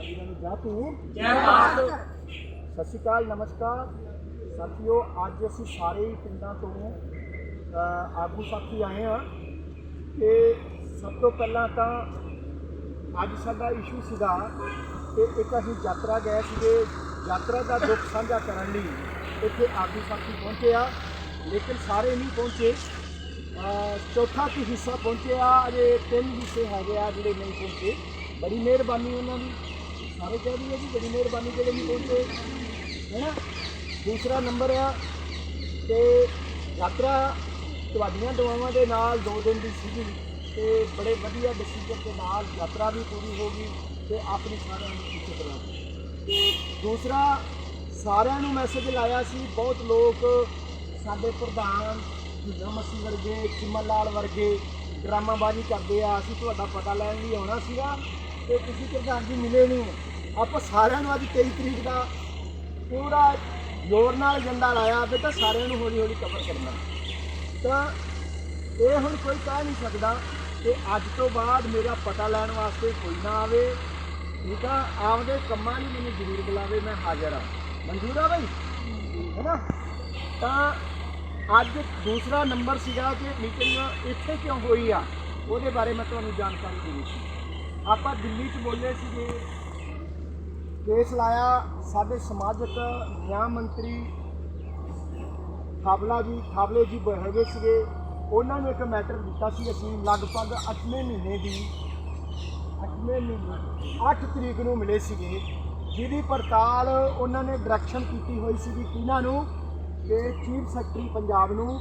ਇਹਨਾਂ ਜੈ ਭਾਰਤ। ਸਤਿ ਸ਼੍ਰੀ ਅਕਾਲ, ਨਮਸਕਾਰ। ਸਾਥੀਓ, ਅੱਜ ਅਸੀਂ ਸਾਰੇ ਹੀ ਪਿੰਡਾਂ ਤੋਂ ਆਗੂ ਸਾਥੀ ਆਏ ਹਾਂ ਕਿ ਸਭ ਤੋਂ ਪਹਿਲਾਂ ਤਾਂ ਅੱਜ ਸਾਡਾ ਇਸ਼ੂ ਸੀਗਾ ਕਿ ਇੱਕ ਅਸੀਂ ਯਾਤਰਾ ਗਏ ਸੀਗੇ, ਯਾਤਰਾ ਦਾ ਦੁੱਖ ਸਾਂਝਾ ਕਰਨ ਲਈ। ਇੱਥੇ ਆਗੂ ਸਾਥੀ ਪਹੁੰਚੇ ਆ, ਲੇਕਿਨ ਸਾਰੇ ਨਹੀਂ ਪਹੁੰਚੇ। ਚੌਥਾ ਕੀ ਹਿੱਸਾ ਪਹੁੰਚਿਆ, ਅਜੇ ਤਿੰਨ ਹਿੱਸੇ ਹੈਗੇ ਆ ਜਿਹੜੇ ਨਹੀਂ ਪਹੁੰਚੇ। ਬੜੀ ਮਿਹਰਬਾਨੀ ਉਹਨਾਂ ਦੀ। ਸਾਰੇ ਕਹਿ ਦਈਏ ਜੀ ਬੜੀ ਮਿਹਰਬਾਨੀ ਜਿਹੜੇ ਨਹੀਂ ਪਹੁੰਚੇ ਹੈ ਨਾ? ਦੂਸਰਾ ਨੰਬਰ ਆ ਤੇ ਯਾਤਰਾ ਤੁਹਾਡੀਆਂ ਦੁਆਵਾਂ ਦੇ ਨਾਲ ਦੋ ਦਿਨ ਦੀ ਸੀਗੀ ਤੇ ਬੜੇ ਵਧੀਆ ਡਿਸੀਜਨ ਦੇ ਨਾਲ ਯਾਤਰਾ ਵੀ ਪੂਰੀ ਹੋ ਗਈ ਤੇ ਆਪਣੀ ਸਾਰਿਆਂ ਨੂੰ ਇੱਜ਼ਤ ਕਰਾ ਦੂਸਰਾ, ਸਾਰਿਆਂ ਨੂੰ ਮੈਸੇਜ ਲਾਇਆ ਸੀ, ਬਹੁਤ ਲੋਕ ਸਾਡੇ ਪ੍ਰਧਾਨ ਹਿੰਦਰ ਮਸੀ ਵਰਗੇ, ਚਿਮਨ ਲਾਲ ਵਰਗੇ ਡਰਾਮਾਬਾਜ਼ੀ ਕਰਦੇ ਆ, ਅਸੀਂ ਤੁਹਾਡਾ ਪਤਾ ਲੈਣ ਲਈ ਆਉਣਾ ਸੀਗਾ ਤੇ ਤੁਸੀਂ ਪ੍ਰਧਾਨ ਜੀ ਮਿਲੇ ਨਹੀਂ। ਆਪਾਂ ਸਾਰਿਆਂ ਨੂੰ ਅੱਜ 23 ਤਰੀਕ ਦਾ ਪੂਰਾ ਜ਼ੋਰ ਨਾਲ ਏਜੰਡਾ ਲਾਇਆ ਬੇਟਾ ਸਾਰਿਆਂ ਨੂੰ ਹੌਲੀ ਹੌਲੀ ਕਵਰ ਕਰਨਾ। ਤਾਂ ਇਹ ਹੁਣ ਕੋਈ ਕਹਿ ਨਹੀਂ ਸਕਦਾ ਕਿ ਅੱਜ ਤੋਂ ਬਾਅਦ ਮੇਰਾ ਪਤਾ ਲੈਣ ਵਾਸਤੇ ਕੋਈ ਨਾ ਆਵੇ। ਠੀਕ ਆ ਆਪਦੇ ਕੰਮਾਂ ਲਈ ਮੈਨੂੰ ਜ਼ਰੂਰ ਬੁਲਾਵੇ, ਮੈਂ ਹਾਜ਼ਰ ਆ ਮਨਜ਼ੂਰ ਆ ਬਈ? ਹੈਨਾ? ਤਾਂ ਅੱਜ ਦੂਸਰਾ ਨੰਬਰ ਸੀਗਾ ਕਿ ਮੀਟਿੰਗ ਇੱਥੇ ਕਿਉਂ ਹੋਈ ਆ? ਉਹਦੇ ਬਾਰੇ ਮੈਂ ਤੁਹਾਨੂੰ ਜਾਣਕਾਰੀ ਦੇਣੀ ਸੀ ਆਪਾਂ ਦਿੱਲੀ 'ਚ ਬੋਲੇ ਸੀਗੇ। ਕੇਸ ਲਾਇਆ ਸਾਡੇ ਸਮਾਜਿਕ ਨਿਆਂ ਮੰਤਰੀ ਖਾਬਲਾ ਜੀ ਖਾਬਲੇ ਜੀ ਹੈਗੇ ਸੀਗੇ। ਉਹਨਾਂ ਨੂੰ ਇੱਕ ਮੈਟਰ ਦਿੱਤਾ ਸੀ ਅਸੀਂ ਲਗਭਗ 8ਵੇਂ ਮਹੀਨੇ ਦੀ 8ਵੇਂ ਮਹੀਨੇ 8 ਤਰੀਕ ਨੂੰ ਮਿਲੇ ਸੀਗੇ। ਜਿਹਦੀ ਪੜਤਾਲ ਉਹਨਾਂ ਨੇ ਡਾਇਰੈਕਸ਼ਨ ਕੀਤੀ ਹੋਈ ਸੀਗੀ ਕਿਹਨਾਂ ਨੂੰ? ਕਿ ਚੀਫ ਸੈਕਟਰੀ ਪੰਜਾਬ ਨੂੰ।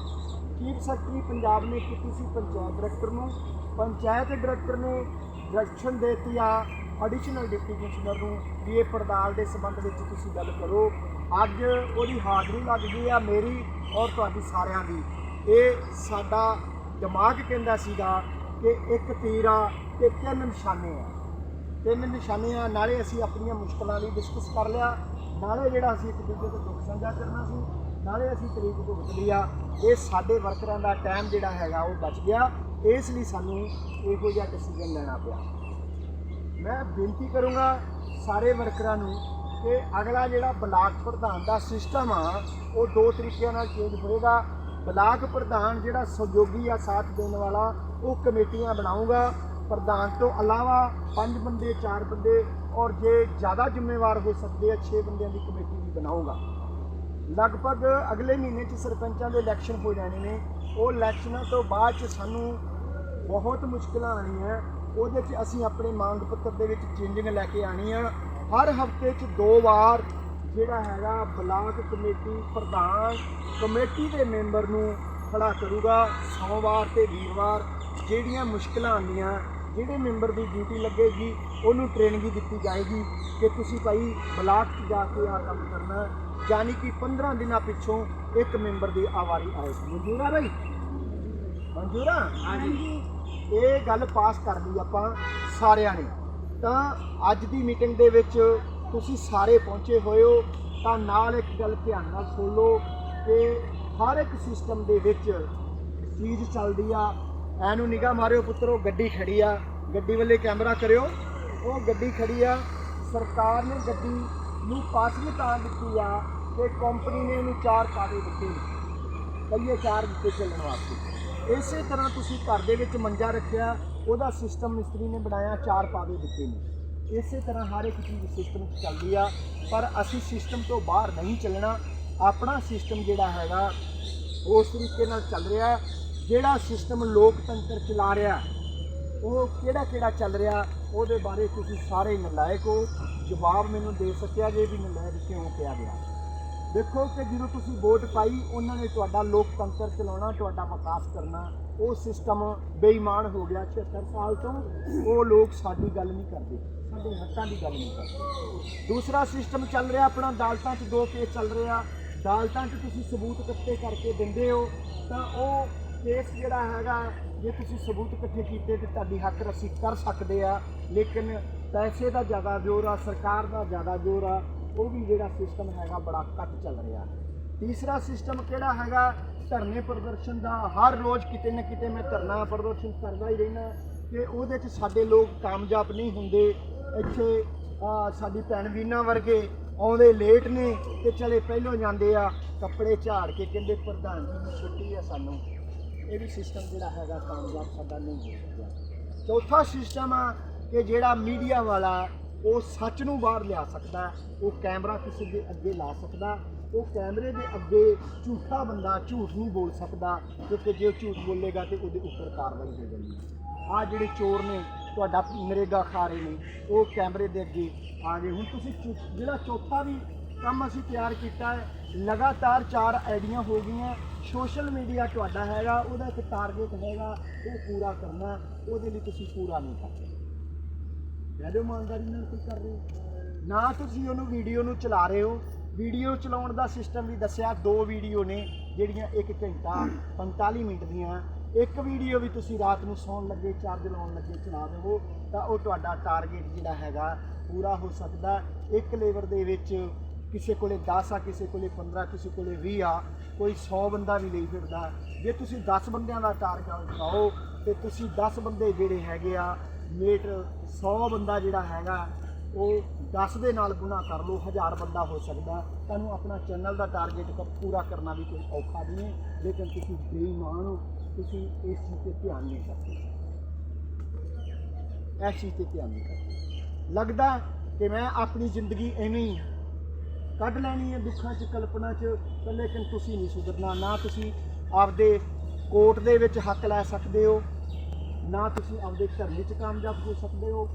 ਚੀਫ ਸੈਕਟਰੀ ਪੰਜਾਬ ਨੇ ਕੀਤੀ ਸੀ ਪੰਚਾਇਤ ਡਾਇਰੈਕਟਰ ਨੂੰ। ਪੰਚਾਇਤ ਡਾਇਰੈਕਟਰ ਨੇ ਡਾਇਰੈਕਸ਼ਨ ਦੇਤੀ ਆ। ਐਡੀਸ਼ਨਲ ਡਿਪਟੀ ਕਮਿਸ਼ਨਰ ਨੂੰ ਵੀ ਇਹ ਪੜਤਾਲ ਦੇ ਸੰਬੰਧ ਵਿੱਚ ਤੁਸੀਂ ਗੱਲ ਕਰੋ। ਅੱਜ ਉਹਦੀ ਹਾਜ਼ਰੀ ਲੱਗ ਗਈ ਆ ਮੇਰੀ ਔਰ ਤੁਹਾਡੀ ਸਾਰਿਆਂ ਦੀ। ਇਹ ਸਾਡਾ ਦਿਮਾਗ ਕਹਿੰਦਾ ਸੀਗਾ ਕਿ ਇੱਕ ਤੀਰ ਆ ਤੇ ਤਿੰਨ ਨਿਸ਼ਾਨੇ ਆ। ਤਿੰਨ ਨਿਸ਼ਾਨੇ ਆ, ਨਾਲੇ ਅਸੀਂ ਆਪਣੀਆਂ ਮੁਸ਼ਕਲਾਂ ਲਈ ਡਿਸਕਸ ਕਰ ਲਿਆ। ਨਾਲੇ ਜਿਹੜਾ ਅਸੀਂ ਇੱਕ ਦੂਜੇ ਤੋਂ ਦੁੱਖ ਸਾਂਝਾ ਕਰਨਾ ਸੀ, ਨਾਲੇ ਅਸੀਂ ਤਰੀਕ ਭੁਗਤ ਲਈ ਆ ਇਹ ਸਾਡੇ ਵਰਕਰਾਂ ਦਾ ਟਾਈਮ ਜਿਹੜਾ ਹੈਗਾ ਉਹ ਬਚ ਗਿਆ। ਇਸ ਲਈ ਸਾਨੂੰ ਇਹੋ ਜਿਹਾ ਡਿਸੀਜਨ ਲੈਣਾ ਪਿਆ। ਮੈਂ ਬੇਨਤੀ ਕਰੂੰਗਾ ਸਾਰੇ ਵਰਕਰਾਂ ਨੂੰ ਕਿ ਅਗਲਾ ਜਿਹੜਾ ਬਲਾਕ ਪ੍ਰਧਾਨ ਦਾ ਸਿਸਟਮ ਆ, ਉਹ ਦੋ ਤਰੀਕਿਆਂ ਨਾਲ ਚੇਂਜ ਹੋਏਗਾ। ਬਲਾਕ ਪ੍ਰਧਾਨ ਜਿਹੜਾ ਸਹਿਯੋਗੀ ਆ ਸਾਥ ਦੇਣ ਵਾਲਾ, ਉਹ ਕਮੇਟੀਆਂ ਬਣਾਊਗਾ। ਪ੍ਰਧਾਨ ਤੋਂ ਇਲਾਵਾ ਪੰਜ ਬੰਦੇ, ਚਾਰ ਬੰਦੇ ਔਰ ਜੇ ਜ਼ਿਆਦਾ ਜ਼ਿੰਮੇਵਾਰ ਹੋ ਸਕਦੇ ਆ 6 ਬੰਦਿਆਂ ਦੀ ਕਮੇਟੀ ਵੀ ਬਣਾਊਗਾ। ਲਗਭਗ ਅਗਲੇ ਮਹੀਨੇ 'ਚ ਸਰਪੰਚਾਂ ਦੇ ਇਲੈਕਸ਼ਨ ਹੋ ਜਾਣੇ ਨੇ। ਉਹ ਇਲੈਕਸ਼ਨਾਂ ਤੋਂ ਬਾਅਦ 'ਚ ਸਾਨੂੰ ਬਹੁਤ ਮੁਸ਼ਕਲਾਂ ਆਣੀਆਂ ਉਹਦੇ 'ਚ ਅਸੀਂ ਆਪਣੇ ਮੰਗ ਪੱਤਰ ਦੇ ਵਿੱਚ ਚੇਂਜਿੰਗ ਲੈ ਕੇ ਆਣੀ ਆ। ਹਰ ਹਫ਼ਤੇ 'ਚ ਦੋ ਵਾਰ ਜਿਹੜਾ ਹੈਗਾ ਬਲਾਕ ਕਮੇਟੀ ਪ੍ਰਧਾਨ ਕਮੇਟੀ ਦੇ ਮੈਂਬਰ ਨੂੰ ਖੜਾ ਕਰੂਗਾ। ਸੋਮਵਾਰ ਤੇ ਵੀਰਵਾਰ ਜਿਹੜੀਆਂ ਮੁਸ਼ਕਲਾਂ ਆਉਂਦੀਆਂ, ਜਿਹੜੇ ਮੈਂਬਰ ਦੀ ਡਿਊਟੀ ਲੱਗੇਗੀ, ਉਹਨੂੰ ਟ੍ਰੇਨਿੰਗ ਦਿੱਤੀ ਜਾਏਗੀ ਕਿ ਤੁਸੀਂ ਭਾਈ ਬਲਾਕ 'ਚ ਜਾ ਕੇ ਆ ਕੰਮ ਕਰਨਾ ਯਾਨੀ ਕਿ 15 ਦਿਨਾਂ ਪਿੱਛੋਂ ਇੱਕ ਮੈਂਬਰ ਦੀ ਆਵਾਰੀ ਆਏਗੀ। ਮਨਜ਼ੂਰ ਆ ਬਈ? ਹਾਂਜੀ। ਇਹ ਗੱਲ ਪਾਸ ਕਰ ਲਈ ਆਪਾਂ ਸਾਰਿਆਂ ਨੇ। ਤਾਂ ਅੱਜ ਦੀ ਮੀਟਿੰਗ ਦੇ ਵਿੱਚ ਤੁਸੀਂ ਸਾਰੇ ਪਹੁੰਚੇ ਹੋਏ ਹੋ, ਤਾਂ ਨਾਲ ਇੱਕ ਗੱਲ ਧਿਆਨ ਨਾਲ ਸੁਣ ਲਓ ਕਿ ਹਰ ਇੱਕ ਸਿਸਟਮ ਦੇ ਵਿੱਚ ਚੀਜ਼ ਚੱਲਦੀ ਆ। ਐਨੂੰ ਨਿਗਾਹ ਮਾਰਿਓ ਪੁੱਤਰੋ, ਗੱਡੀ ਖੜੀ ਆ। ਗੱਡੀ ਵੱਲੇ ਕੈਮਰਾ ਕਰਿਓ। ਉਹ ਗੱਡੀ ਖੜੀ ਆ। ਸਰਕਾਰ ਨੇ ਗੱਡੀ ਨੂੰ ਪਾਸਿੰਗ ਤਾਂ ਦਿੱਤੀ ਆ ਕਿ ਕੰਪਨੀ ਨੇ ਇਹਨੂੰ ਚਾਰ ਕਾਗਜ਼ ਦਿੱਤੇ। ਕਈਏ ਚਾਰ ਦਿੱਤੇ ਚੱਲਣ ਵਾਸਤੇ। ਇਸੇ ਤਰ੍ਹਾਂ ਤੁਸੀਂ ਘਰ ਦੇ ਵਿੱਚ ਮੰਜਾ ਰੱਖਿਆ, ਉਹਦਾ ਸਿਸਟਮ ਮਿਸਤਰੀ ਨੇ ਬਣਾਇਆ, ਚਾਰ ਪਾਵੇ ਦਿੱਤੇ ਨੇ। ਇਸੇ ਤਰ੍ਹਾਂ ਹਰ ਇੱਕ ਚੀਜ਼ ਸਿਸਟਮ ਚੱਲਦੀ ਆ, ਪਰ ਅਸੀਂ ਸਿਸਟਮ ਤੋਂ ਬਾਹਰ ਨਹੀਂ ਚੱਲਣਾ। ਆਪਣਾ ਸਿਸਟਮ ਜਿਹੜਾ ਹੈਗਾ, ਉਸ ਤਰੀਕੇ ਨਾਲ ਚੱਲ ਰਿਹਾ। ਜਿਹੜਾ ਸਿਸਟਮ ਲੋਕਤੰਤਰ ਚਲਾ ਰਿਹਾ, ਉਹ ਕਿਹੜਾ ਕਿਹੜਾ ਚੱਲ ਰਿਹਾ, ਉਹਦੇ ਬਾਰੇ ਤੁਸੀਂ ਸਾਰੇ ਨਲਾਇਕ ਹੋ। ਜਵਾਬ ਮੈਨੂੰ ਦੇ ਸਕਿਆ ਜੇ ਵੀ ਨਲਾਇਕ ਕਿਉਂ ਕਿਹਾ ਗਿਆ। ਦੇਖੋ ਕਿ ਜਦੋਂ ਤੁਸੀਂ ਵੋਟ ਪਾਈ, ਉਹਨਾਂ ਨੇ ਤੁਹਾਡਾ ਲੋਕਤੰਤਰ ਚਲਾਉਣਾ, ਤੁਹਾਡਾ ਵਿਕਾਸ ਕਰਨਾ, ਉਹ ਸਿਸਟਮ ਬੇਈਮਾਨ ਹੋ ਗਿਆ 76 ਸਾਲ ਤੋਂ, ਉਹ ਲੋਕ ਸਾਡੀ ਗੱਲ ਨਹੀਂ ਕਰਦੇ, ਸਾਡੇ ਹੱਕਾਂ ਦੀ ਗੱਲ ਨਹੀਂ ਕਰਦੇ। ਦੂਸਰਾ ਸਿਸਟਮ ਚੱਲ ਰਿਹਾ, ਆਪਣਾ ਅਦਾਲਤਾਂ 'ਚ ਦੋ ਕੇਸ ਚੱਲ ਰਿਹਾ। ਅਦਾਲਤਾਂ 'ਚ ਤੁਸੀਂ ਸਬੂਤ ਇਕੱਠੇ ਕਰਕੇ ਦਿੰਦੇ ਹੋ, ਤਾਂ ਉਹ ਕੇਸ ਜਿਹੜਾ ਹੈਗਾ, ਜੇ ਤੁਸੀਂ ਸਬੂਤ ਇਕੱਠੇ ਕੀਤੇ ਤੇ ਤੁਹਾਡੀ ਹੱਕ ਰਸੀ ਕਰ ਸਕਦੇ ਆ, ਲੇਕਿਨ ਪੈਸੇ ਦਾ ਜ਼ਿਆਦਾ ਜ਼ੋਰ ਆ, ਸਰਕਾਰ ਦਾ ਜ਼ਿਆਦਾ ਜ਼ੋਰ ਆ ਉਹ ਵੀ ਜਿਹੜਾ ਸਿਸਟਮ ਹੈਗਾ ਬੜਾ ਘੱਟ ਚੱਲ ਰਿਹਾ। ਤੀਸਰਾ ਸਿਸਟਮ ਕਿਹੜਾ ਹੈਗਾ? ਧਰਨੇ ਪ੍ਰਦਰਸ਼ਨ ਦਾ। ਹਰ ਰੋਜ਼ ਕਿਤੇ ਨਾ ਕਿਤੇ ਮੈਂ ਧਰਨਾ ਪ੍ਰਦਰਸ਼ਨ ਕਰਦਾ ਹੀ ਰਹਿਣਾ ਕਿ ਉਹਦੇ 'ਚ ਸਾਡੇ ਲੋਕ ਕਾਮਯਾਬ ਨਹੀਂ ਹੁੰਦੇ। ਇੱਥੇ ਸਾਡੀ ਭੈਣ ਵੀਨਾ ਵਰਗੇ ਆਉਂਦੇ ਲੇਟ ਨੇ ਤੇ ਚਲੇ ਪਹਿਲੋਂ ਜਾਂਦੇ ਆ। ਕੱਪੜੇ ਝਾੜ ਕੇ ਕਹਿੰਦੇ, ਪ੍ਰਧਾਨ ਜੀ ਨੂੰ ਛੁੱਟੀ ਆ ਸਾਨੂੰ। ਇਹ ਵੀ ਸਿਸਟਮ ਜਿਹੜਾ ਹੈਗਾ ਕਾਮਯਾਬ ਸਾਡਾ ਨਹੀਂ ਹੋ ਸਕਿਆ। ਚੌਥਾ ਸਿਸਟਮ ਆ ਕਿ ਜਿਹੜਾ ਮੀਡੀਆ ਵਾਲਾ ਉਹ ਸੱਚ ਨੂੰ ਬਾਹਰ ਲਿਆ ਸਕਦਾ ਉਹ ਕੈਮਰਾ ਕਿਸੇ ਦੇ ਅੱਗੇ ਲਾ ਸਕਦਾ ਉਹ ਕੈਮਰੇ ਦੇ ਅੱਗੇ ਝੂਠਾ ਬੰਦਾ ਝੂਠ ਨਹੀਂ ਬੋਲ ਸਕਦਾ, ਕਿਉਂਕਿ ਜੇ ਉਹ ਝੂਠ ਬੋਲੇਗਾ ਤੇ ਉਹਦੇ ਉੱਪਰ ਕਾਰਵਾਈ ਹੋ ਜਾਣੀ ਆ ਜਿਹੜੇ ਚੋਰ ਨੇ, ਤੁਹਾਡਾ ਨਰੇਗਾ ਖਾ ਰਹੇ ਨੇ, ਉਹ ਕੈਮਰੇ ਦੇ ਅੱਗੇ ਆ ਗਏ। ਹੁਣ ਤੁਸੀਂ ਚੌ- ਜਿਹੜਾ ਚੌਥਾ ਵੀ ਕੰਮ ਅਸੀਂ ਤਿਆਰ ਕੀਤਾ ਹੈ, ਲਗਾਤਾਰ ਚਾਰ ਆਈਡੀਆਂ ਹੋ ਗਈਆਂ ਸੋਸ਼ਲ ਮੀਡੀਆ ਤੁਹਾਡਾ ਹੈਗਾ, ਉਹਦਾ ਇੱਕ ਟਾਰਗੇਟ ਹੈਗਾ, ਉਹ ਪੂਰਾ ਕਰਨਾ ਉਹਦੇ ਲਈ ਤੁਸੀਂ ਪੂਰਾ ਨਹੀਂ ਕਰਦੇ। ਜਦੋਂ ਇਮਾਨਦਾਰੀ ਨਾਲ ਕੀ ਕਰ ਰਹੇ ਹੋ। ਨਾ ਤੁਸੀਂ ਉਹਨੂੰ ਵੀਡੀਓ ਨੂੰ ਚਲਾ ਰਹੇ ਹੋ। ਵੀਡੀਓ ਚਲਾਉਣ ਦਾ ਸਿਸਟਮ ਵੀ ਦੱਸਿਆ, ਦੋ ਵੀਡੀਓ ਨੇ, ਜਿਹੜੀਆਂ 1 ਘੰਟਾ 45 ਮਿੰਟ ਦੀਆਂ। ਇੱਕ ਵੀਡੀਓ ਵੀ ਤੁਸੀਂ ਰਾਤ ਨੂੰ ਸੌਣ ਲੱਗੇ, ਚਾਰਜ ਲਾਉਣ ਲੱਗੇ ਚਲਾ ਦੇਵੋ, ਤਾਂ ਉਹ ਤੁਹਾਡਾ ਟਾਰਗੇਟ ਜਿਹੜਾ ਹੈਗਾ ਪੂਰਾ ਹੋ ਸਕਦਾ। ਇੱਕ ਲੇਵਰ ਦੇ ਵਿੱਚ ਕਿਸੇ ਕੋਲੇ 10 ਆ, ਕਿਸੇ ਕੋਲੇ 15 ਕਿਸੇ ਕੋਲੇ 20 ਆ, ਕੋਈ 100 ਬੰਦਾ ਵੀ ਲਈ ਫਿਰਦਾ। ਜੇ ਤੁਸੀਂ 10 ਬੰਦਿਆਂ ਦਾ ਟਾਰਗੇਟ ਲਾਓ ਤੇ ਤੁਸੀਂ 10 ਬੰਦੇ ਜਿਹੜੇ ਹੈਗੇ ਆ ਮੇਟ 100 ਬੰਦਾ ਜਿਹੜਾ ਹੈਗਾ, ਉਹ 10 ਦੇ ਨਾਲ ਗੁਣਾ ਕਰ ਲਓ 1000 ਬੰਦਾ ਹੋ ਸਕਦਾ। ਤੁਹਾਨੂੰ ਆਪਣਾ ਚੈਨਲ ਦਾ ਟਾਰਗੇਟ ਪੂਰਾ ਕਰਨਾ ਵੀ ਕੋਈ ਔਖਾ ਨਹੀਂ ਹੈ, ਲੇਕਿਨ ਤੁਸੀਂ ਬੇਈਮਾਨ ਹੋ, ਤੁਸੀਂ ਇਸ ਚੀਜ਼ ਤੇ ਧਿਆਨ ਨਹੀਂ ਕਰਦੇ। ਇਸ ਚੀਜ਼ ਤੇ ਧਿਆਨ ਨਹੀਂ ਕਰਦੇ। ਲੱਗਦਾ ਕਿ ਮੈਂ ਆਪਣੀ ਜ਼ਿੰਦਗੀ ਐਵੇਂ ਹੀ ਕੱਢ ਲੈਣੀ ਹੈ ਦੁੱਖਾਂ 'ਚ, ਕਲਪਨਾ 'ਚ ਲੇਕਿਨ ਤੁਸੀਂ ਨਹੀਂ ਸੁਧਰਨਾ, ਨਾ ਤੁਸੀਂ ਆਪਦੇ ਕੋਰਟ ਦੇ ਵਿੱਚ ਹੱਕ ਲੈ ਸਕਦੇ ਹੋ ਨਾ ਤੁਸੀਂ ਆਪਦੇ ਘਰ ਵਿੱਚ ਕਾਮਯਾਬ ਹੋ ਸਕਦੇ ਹੋ,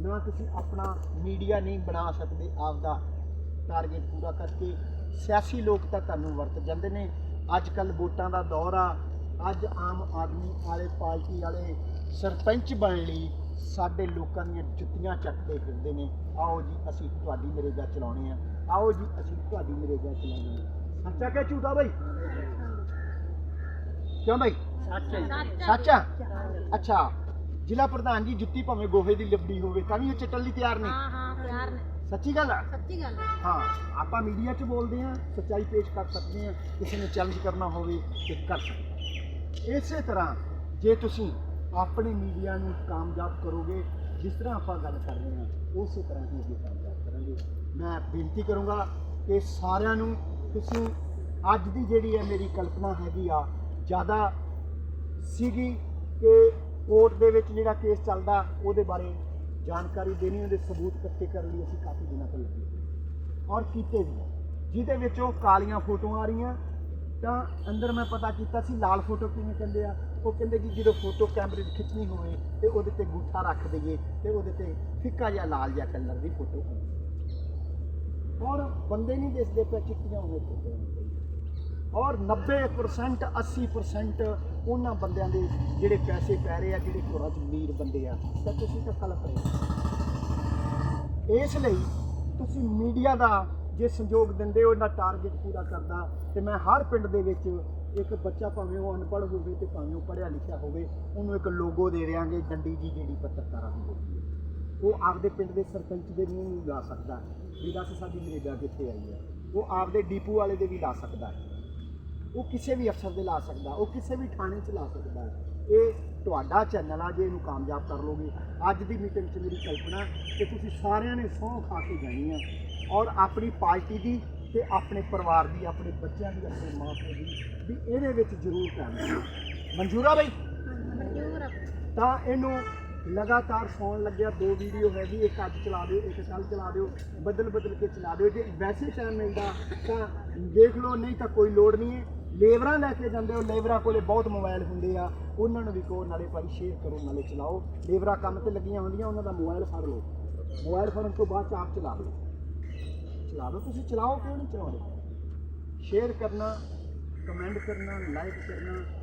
ਨਾ ਤੁਸੀਂ ਆਪਣਾ ਮੀਡੀਆ ਨਹੀਂ ਬਣਾ ਸਕਦੇ, ਆਪਦਾ ਟਾਰਗੇਟ ਪੂਰਾ ਕਰਕੇ। ਸਿਆਸੀ ਲੋਕ ਤਾਂ ਤੁਹਾਨੂੰ ਵਰਤ ਜਾਂਦੇ ਨੇ। ਅੱਜ ਕੱਲ ਵੋਟਾਂ ਦਾ ਦੌਰ ਆ। ਅੱਜ ਆਮ ਆਦਮੀ ਵਾਲੇ, ਪਾਰਟੀ ਵਾਲੇ ਸਰਪੰਚ ਬਣਨ ਲਈ ਸਾਡੇ ਲੋਕਾਂ ਦੀਆਂ ਜੁੱਤੀਆਂ ਚੱਕਦੇ ਫਿਰਦੇ ਨੇ। ਆਓ ਜੀ, ਅਸੀਂ ਤੁਹਾਡੀ ਨਰੇਗਾ ਚਲਾਉਣੇ ਆ। ਆਓ ਜੀ, ਅਸੀਂ ਤੁਹਾਡੀ ਨਰੇਗਾ ਚਲਾਉਣੀ ਆ। ਸੱਚਾ ਕਿ ਝੂਠਾ ਬਈ? ਕਿਉਂ ਬਈ ਸੱਚਾ ਅੱਛਾ। ਜ਼ਿਲ੍ਹਾ ਪ੍ਰਧਾਨ ਜੀ ਜੁੱਤੀ ਭਾਵੇਂ ਗੋਹੇ ਦੀ ਲੱਭੀ ਹੋਵੇ ਤਾਂ ਵੀ ਉਹ ਚੱਟਣ ਲਈ ਤਿਆਰ ਨੇ? ਹਾਂ ਹਾਂ ਪਿਆਰ ਨੇ। ਸੱਚੀ ਗੱਲ ਆ? ਸੱਚੀ ਗੱਲ ਹੈ। ਹਾਂ ਆਪਾਂ ਮੀਡੀਆ 'ਚ ਬੋਲਦੇ ਆ ਸੱਚਾਈ ਪੇਸ਼ ਕਰ ਸਕਦੇ ਆ ਕਿਸੇ ਨੇ ਚੈਲੰਜ ਕਰਨਾ ਹੋਵੇ ਤੇ ਕਰ ਸਕਦੇ ਇਸੇ ਤਰ੍ਹਾਂ ਜੇ ਤੁਸੀਂ ਆਪਣੇ ਮੀਡੀਆ ਨੂੰ ਕਾਮਯਾਬ ਕਰੋਗੇ ਜਿਸ ਤਰ੍ਹਾਂ ਆਪਾਂ ਗੱਲ ਕਰ ਰਹੇ ਹਾਂ ਉਸੇ ਤਰ੍ਹਾਂ ਹੀ ਅੱਗੇ ਕਾਮਯਾਬ ਕਰਾਂਗੇ। ਮੈਂ ਬੇਨਤੀ ਕਰੂੰਗਾ ਕਿ ਸਾਰਿਆਂ ਨੂੰ ਤੁਸੀਂ ਅੱਜ ਦੀ ਜਿਹੜੀ ਹੈ ਮੇਰੀ ਕਲਪਨਾ ਹੈਗੀ ਆ ਜ਼ਿਆਦਾ ਸੀਗੀ ਕਿ ਕੋਰਟ ਦੇ ਵਿੱਚ ਜਿਹੜਾ ਕੇਸ ਚੱਲਦਾ, ਉਹਦੇ ਬਾਰੇ ਜਾਣਕਾਰੀ ਦੇਣੀ, ਉਹਦੇ ਸਬੂਤ ਇਕੱਠੇ ਕਰਨ ਲਈ ਅਸੀਂ ਕਾਫੀ ਦਿਨਾਂ ਤੋਂ ਲੱਗੇ ਔਰ ਕੀਤੇ ਵੀ ਜਿਹਦੇ ਵਿੱਚ ਉਹ ਕਾਲੀਆਂ ਫੋਟੋਆਂ ਆ ਰਹੀਆਂ, ਤਾਂ ਅੰਦਰ ਮੈਂ ਪਤਾ ਕੀਤਾ ਸੀ, ਲਾਲ ਫੋਟੋ ਕਿਵੇਂ ਕਹਿੰਦੇ ਆ, ਉਹ ਕਹਿੰਦੇ ਜੀ ਜਦੋਂ ਫੋਟੋ ਕੈਮਰੇ 'ਚ ਖਿੱਚਣੀ ਹੋਵੇ ਤੇ ਉਹਦੇ ਤੇ ਗੂਠਾ ਰੱਖ ਦਈਏ ਤੇ ਉਹਦੇ ਤੇ ਫਿੱਕਾ ਜਿਹਾ, ਲਾਲ ਜਿਹਾ ਕਲਰ ਦੀ ਫੋਟੋ ਆਉਂਦੀ। ਔਰ ਬੰਦੇ ਨਹੀਂ ਦਿਸਦੇ ਪਏ ਚਿੱਟੀਆਂ ਹੋਏ ਫੋਟੋ ਔਰ 90% 80% ਉਹਨਾਂ ਬੰਦਿਆਂ ਦੇ ਜਿਹੜੇ ਪੈਸੇ ਪੈ ਰਹੇ ਆ, ਜਿਹੜੇ ਘਰਾਂ 'ਚ ਅਮੀਰ ਬੰਦੇ ਆ। ਤਾਂ ਤੁਸੀਂ ਤਾਂ ਕਲਪ ਰਹੇ ਇਸ ਲਈ ਤੁਸੀਂ ਮੀਡੀਆ ਦਾ ਜੇ ਸੰਯੋਗ ਦਿੰਦੇ ਹੋ, ਇਹਦਾ ਟਾਰਗੇਟ ਪੂਰਾ ਕਰਦਾ, ਤੇ ਮੈਂ ਹਰ ਪਿੰਡ ਦੇ ਵਿੱਚ ਇੱਕ ਬੱਚਾ ਭਾਵੇਂ ਉਹ ਅਨਪੜ੍ਹ ਹੋਵੇ ਤੇ ਭਾਵੇਂ ਉਹ ਪੜ੍ਹਿਆ ਲਿਖਿਆ ਹੋਵੇ, ਉਹਨੂੰ ਇੱਕ ਲੋਗੋ ਦੇ ਦਿਆਂਗੇ, ਡੰਡੀ ਜੀ ਜਿਹੜੀ ਪੱਤਰਕਾਰਾਂ ਦੀ ਹੁੰਦੀ ਹੈ। ਉਹ ਆਪਦੇ ਪਿੰਡ ਦੇ ਸਰਪੰਚ ਦੇ ਮੂੰਹ ਨੂੰ ਲਾ ਸਕਦਾ ਵੀ ਦੱਸ ਸਾਡੀ ਨਰੇਗਾ ਕਿੱਥੇ ਆਈ ਹੈ। ਉਹ ਆਪਦੇ ਡੀਪੂ ਵਾਲੇ ਦੇ ਵੀ ਲਾ ਸਕਦਾ ਹੈ। ਉਹ ਕਿਸੇ ਵੀ ਅਫਸਰ ਦੇ ਲਾ ਸਕਦਾ ਉਹ ਕਿਸੇ ਵੀ ਥਾਣੇ 'ਚ ਲਾ ਸਕਦਾ। ਇਹ ਤੁਹਾਡਾ ਚੈਨਲ ਆ ਜੇ ਇਹਨੂੰ ਕਾਮਯਾਬ ਕਰ ਲੋਗੇ। ਅੱਜ ਦੀ ਮੀਟਿੰਗ 'ਚ ਮੇਰੀ ਕਲਪਨਾ ਕਿ ਤੁਸੀਂ ਸਾਰਿਆਂ ਨੇ ਸਹੁੰ ਖਾ ਕੇ ਜਾਣੀ ਆ। ਔਰ ਆਪਣੀ ਪਾਰਟੀ ਦੀ ਤੇ ਆਪਣੇ ਪਰਿਵਾਰ ਦੀ ਆਪਣੇ ਬੱਚਿਆਂ ਦੀ ਆਪਣੇ ਮਾਂ ਪਿਓ ਦੀ ਵੀ ਇਹਦੇ ਵਿੱਚ ਜ਼ਰੂਰ ਕਰਨਾ ਮਨਜ਼ੂਰ ਬਈ? ਮਨਜ਼ੂਰ। ਤਾਂ ਇਹਨੂੰ ਲਗਾਤਾਰ ਫੋਨ ਲੱਗਿਆ। ਦੋ ਵੀਡੀਓ ਹੈਗੀ ਇੱਕ ਅੱਜ ਚਲਾ ਦਿਓ ਇੱਕ ਕੱਲ ਚਲਾ ਦਿਓ। ਬਦਲ ਬਦਲ ਕੇ ਚਲਾ ਦਿਓ। ਜੇ ਵੈਸੇ ਟਾਈਮ ਮਿਲਦਾ ਤਾਂ ਦੇਖ ਲਓ ਨਹੀਂ ਤਾਂ ਕੋਈ ਲੋੜ ਨਹੀਂ ਹੈ। ਲੇਬਰਾਂ ਲੈ ਕੇ ਜਾਂਦੇ ਹੋ ਲੇਬਰਾਂ ਕੋਲੇ ਬਹੁਤ ਮੋਬਾਈਲ ਹੁੰਦੇ ਆ। ਉਹਨਾਂ ਨੂੰ ਵੀ ਕਹੋ, ਨਾਲੇ ਭਾਈ ਸ਼ੇਅਰ ਕਰੋ, ਨਾਲੇ ਚਲਾਓ। ਲੇਬਰਾਂ ਕੰਮ ਤੇ ਲੱਗੀਆਂ ਹੁੰਦੀਆਂ, ਉਹਨਾਂ ਦਾ ਮੋਬਾਈਲ ਫੜ ਲਓ। ਮੋਬਾਈਲ ਫੜਨ ਤੋਂ ਬਾਅਦ 'ਚ ਆਪ ਚਲਾ ਲਓ। ਚਲਾ ਲਓ, ਤੁਸੀਂ ਚਲਾਓ ਕਿਉਂ ਨਹੀਂ ਚਲਾਉਂਦੇ? ਸ਼ੇਅਰ ਕਰਨਾ ਕਮੈਂਟ ਕਰਨਾ ਲਾਈਕ ਕਰਨਾ।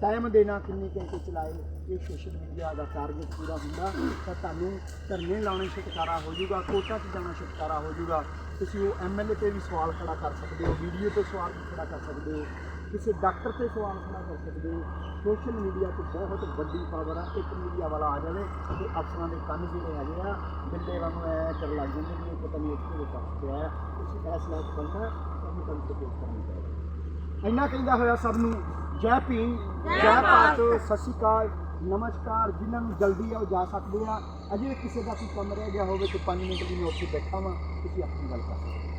ਟਾਈਮ ਦੇਣਾ ਕਿੰਨੇ ਘੰਟੇ ਚਲਾਏ ਇਹ ਸੋਸ਼ਲ ਮੀਡੀਆ ਦਾ ਟਾਰਗੇਟ ਪੂਰਾ ਹੁੰਦਾ, ਤਾਂ ਤੁਹਾਨੂੰ ਧਰਨੇ ਲਾਉਣੇ ਛੁਟਕਾਰਾ ਹੋ ਜਾਊਗਾ ਕੋਰਟਾਂ 'ਚ ਜਾਣਾ ਛੁਟਕਾਰਾ ਹੋ ਜਾਊਗਾ। ਤੁਸੀਂ ਉਹ ਐਮਐਲਏ ਤੇ ਵੀ ਸਵਾਲ ਖੜਾ ਕਰ ਸਕਦੇ ਹੋ ਵੀਡੀਓ ਤੇ ਸਵਾਲ ਵੀ ਖੜਾ ਕਰ ਸਕਦੇ ਹੋ, ਕਿਸੇ ਡਾਕਟਰ ਤੇ ਸਵਾਲ ਖੜਾ ਕਰ ਸਕਦੇ ਹੋ। ਸੋਸ਼ਲ ਮੀਡੀਆ 'ਤੇ ਬਹੁਤ ਵੱਡੀ ਪਾਵਰ ਆ, ਇੱਕ ਮੀਡੀਆ ਵਾਲਾ ਆ ਜਾਵੇ ਤੇ ਅਫਸਰਾਂ ਦੇ ਕੰਨ ਜਿਹੜੇ ਹੈਗੇ ਆ, ਬਿੱਲੇ ਵਾਂਗੂ ਐ ਕਰ ਲੱਗ ਜਾਂਦੇ ਨੇ, ਪਤਾ ਨਹੀਂ ਇੱਥੇ ਦੇ ਪਾਸ ਪਿਆ ਤੁਸੀਂ ਇਸ ਲਾਇਕ ਤੁਹਾਨੂੰ ਕੰਮ ਤੇ ਕਰਨੀ ਇੰਨਾ ਕਹਿੰਦਾ ਹੋਇਆ ਸਭ ਨੂੰ ਜੈ ਭੀਮ ਜੈ ਭਾਰਤ। ਸਤਿ ਸ਼੍ਰੀ ਅਕਾਲ ਨਮਸਕਾਰ। ਜਿਨ੍ਹਾਂ ਨੂੰ ਜਲਦੀ ਆ ਉਹ ਜਾ ਸਕਦੇ ਆ ਅਜੇ ਕਿਸੇ ਦਾ ਕੋਈ ਕੰਮ ਰਹਿ ਗਿਆ ਹੋਵੇ ਤੇ 5 ਮਿੰਟ ਲਈ ਮੈਂ ਉੱਥੇ ਬੈਠਾ ਵਾਂ ਤੁਸੀਂ ਆਪਣੀ ਗੱਲ ਕਰ ਸਕਦੇ